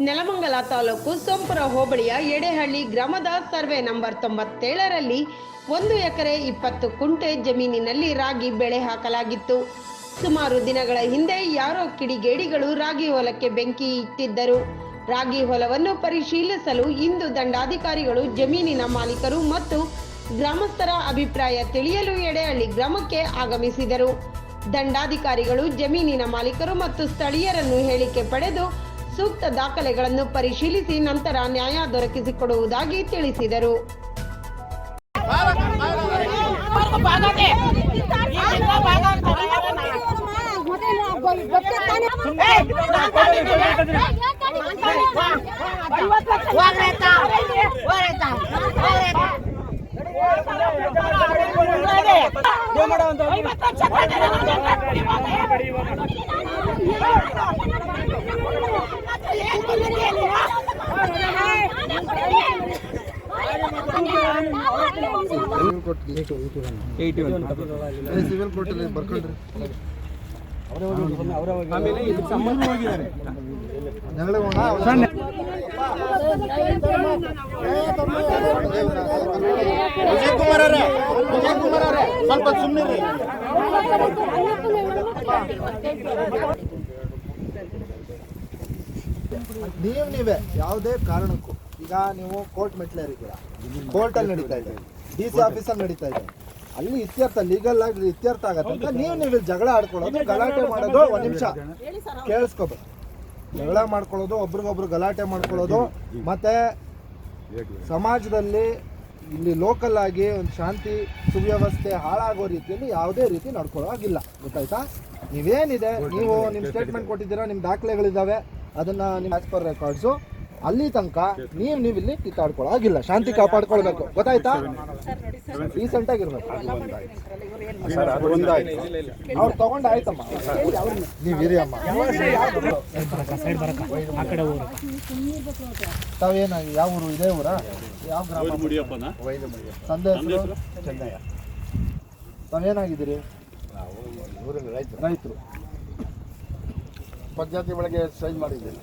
ನೆಲಮಂಗಲ ತಾಲೂಕು ಸೋಂಪುರ ಹೋಬಳಿಯ ಎಡೆಹಳ್ಳಿ ಗ್ರಾಮದ survey number ತೊಂಬತ್ತೇಳರಲ್ಲಿ ಒಂದು ಎಕರೆ ಇಪ್ಪತ್ತು ಕುಂಟೆ ಜಮೀನಿನಲ್ಲಿ ರಾಗಿ ಬೆಳೆ ಹಾಕಲಾಗಿತ್ತು. ಸುಮಾರು ದಿನಗಳ ಹಿಂದೆ ಯಾರೋ ಕಿಡಿಗೇಡಿಗಳು ರಾಗಿ ಹೊಲಕ್ಕೆ ಬೆಂಕಿ ಇಟ್ಟಿದ್ದರು. ರಾಗಿ ಹೊಲವನ್ನು ಪರಿಶೀಲಿಸಲು ಇಂದು ದಂಡಾಧಿಕಾರಿಗಳು ಜಮೀನಿನ ಮಾಲೀಕರು ಮತ್ತು ಗ್ರಾಮಸ್ಥರ ಅಭಿಪ್ರಾಯ ತಿಳಿಯಲು ಎಡೆಹಳ್ಳಿ ಗ್ರಾಮಕ್ಕೆ ಆಗಮಿಸಿದರು. ದಂಡಾಧಿಕಾರಿಗಳು ಜಮೀನಿನ ಮಾಲೀಕರು ಮತ್ತು ಸ್ಥಳೀಯರನ್ನು ಹೇಳಿಕೆ ಪಡೆದು ಸೂಕ್ತ ದಾಖಲೆಗಳನ್ನು ಪರಿಶೀಲಿಸಿ ನಂತರ ನ್ಯಾಯ ದೊರಕಿಸಿಕೊಡುವುದಾಗಿ ತಿಳಿಸಿದರು ಸಿವಿಲ್ ಕೋರ್ಟಲ್ಲಿ ಬರ್ಕೊಂಡ್ರಿ ವಿಜಯ್ ಕುಮಾರ್ ಅವರೇ ಸ್ವಲ್ಪ ಸುಮ್ಮನೆ ನೀವು ನೀವೇ ಯಾವುದೇ ಕಾರಣಕ್ಕೂ ಈಗ ನೀವು ಕೋರ್ಟ್ ಮೆಟ್ಲೇರಿದ್ದೀರಾ ಕೋರ್ಟಲ್ಲಿ ನಡೀತಾ ಇದೆ. ಡಿ ಸಿ ಆಫೀಸಲ್ಲಿ ನಡೀತಾ ಇದೆ. ಅಲ್ಲಿ ಇತ್ಯರ್ಥ ಲೀಗಲ್ ಆಗಿ ಇತ್ಯರ್ಥ ಆಗತ್ತೆ ಅಂತ ನೀವು ನೀವು ಇಲ್ಲಿ ಜಗಳ ಆಡ್ಕೊಳ್ಳೋದು ಗಲಾಟೆ ಮಾಡೋದು ಒಂದ್ ನಿಮಿಷ. ಕೇಳಿಸ್ಕೋಬೇಕು ಜಗಳ ಮಾಡ್ಕೊಳ್ಳೋದು ಒಬ್ರಿಗೊಬ್ರು ಗಲಾಟೆ ಮಾಡ್ಕೊಳ್ಳೋದು ಮತ್ತೆ ಸಮಾಜದಲ್ಲಿ ಇಲ್ಲಿ ಲೋಕಲ್ ಆಗಿ ಒಂದು ಶಾಂತಿ ಸುವ್ಯವಸ್ಥೆ ಹಾಳಾಗೋ ರೀತಿಯಲ್ಲಿ ಯಾವುದೇ ರೀತಿ ನಡ್ಕೊಳ್ಳೋ ಆಗಿಲ್ಲ ಗೊತ್ತಾಯ್ತಾ? ನೀವೇನಿದೆ? ನೀವು ನಿಮ್ಮ ಸ್ಟೇಟ್ಮೆಂಟ್ ಕೊಟ್ಟಿದ್ದೀರಾ ನಿಮ್ಮ ದಾಖಲೆಗಳಿದ್ದಾವೆ. ಅದನ್ನ ನಿಮ್ಮ ಆಸ್ ಪರ್ ರೆಕಾರ್ಡ್ಸು ಅಲ್ಲಿ ತನಕ ನೀವು ನೀವು ಇಲ್ಲಿ ಕಿತ್ತಾಡ್ಕೊಳ್ಳೋ ಆಗಿಲ್ಲ ಶಾಂತಿ ಕಾಪಾಡ್ಕೊಳ್ಬೇಕು. ಗೊತ್ತಾಯ್ತಾ? ರೀಸೆಂಟ್ ಆಗಿರ್ಬೇಕು. ಅವ್ರು ತಗೊಂಡು ಆಯ್ತಮ್ಮ. ನೀವು ಇರಿ ಅಮ್ಮ. ತಾವೇನ ಯಾವ ಊರು? ಇದೇ ಊರ? ಯಾವ ಗ್ರಾಮ? ತಂದೆ ಹೆಸರು ಚೆನ್ನಯ್ಯ. ತಾವೇನಾಗಿದ್ದೀರಿ? ರೈತರು. ಪಂಚಾಯತಿ ಒಳಗೆ ಸೈನ್ ಮಾಡಿದ್ದೀನಿ.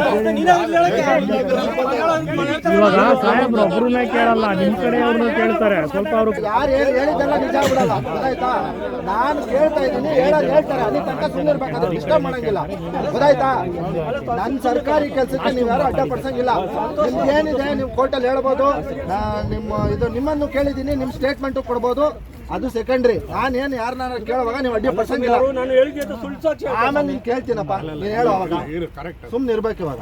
ಇವಾಗ ಸಾಹೇಬ್ರು ಒಬ್ರನ್ನ ಕೇಳಲ್ಲ, ನಿಮ್ ಕಡೆ ಕೇಳ್ತಾರೆ. ಸ್ವಲ್ಪ ಅವರು ಯಾರು ಹೇಳಿ ಹೇಳಿದ್ದೆಲ್ಲ ನಿಜ ಬಿಡಲ್ಲ ಗೊತ್ತಾಯ್ತಾ? ನಾನು ಕೇಳ್ತಾ ಇದ್ದೀನಿ, ಹೇಳೋದು ಹೇಳ್ತಾರೆ. ಅಲ್ಲಿ ತನಕ ಸುಮ್ಮನೆ ಇರ್ಬೇಕಾದ್ರೆ ಡಿಸ್ಟರ್ಬ್ ಮಾಡಂಗಿಲ್ಲ. ಗೊತ್ತಾಯ್ತಾ? ನನ್ನ ಸರ್ಕಾರಿ ಕೆಲಸಕ್ಕೆ ನೀವು ಯಾರು ಅಡ್ಡ ಪಡಿಸಂಗಿಲ್ಲ. ನಿಮ್ಗೆ ಏನಿದೆ, ನೀವು ಕೋರ್ಟಲ್ಲಿ ಹೇಳ್ಬೋದು. ನಿಮ್ಮ ಇದು ನಿಮ್ಮನ್ನು ಕೇಳಿದ್ದೀನಿ ನಿಮ್ಮ ಸ್ಟೇಟ್ಮೆಂಟು ಕೊಡ್ಬೋದು. ಅದು ಸೆಕೆಂಡ್ರಿ ನಾನೇನು ನಾನು ಕೇಳುವಾಗ ನೀವು ಅಡ್ಡಿ ಪಡ್ಸಂಗಿಲ್ಲ. ಆಮೇಲೆ ನೀನು ಕೇಳ್ತೀನಪ್ಪ. ನೀನು ಹೇಳುವಾಗ ಸುಮ್ಮನೆ ಇರ್ಬೇಕು ಇವಾಗ.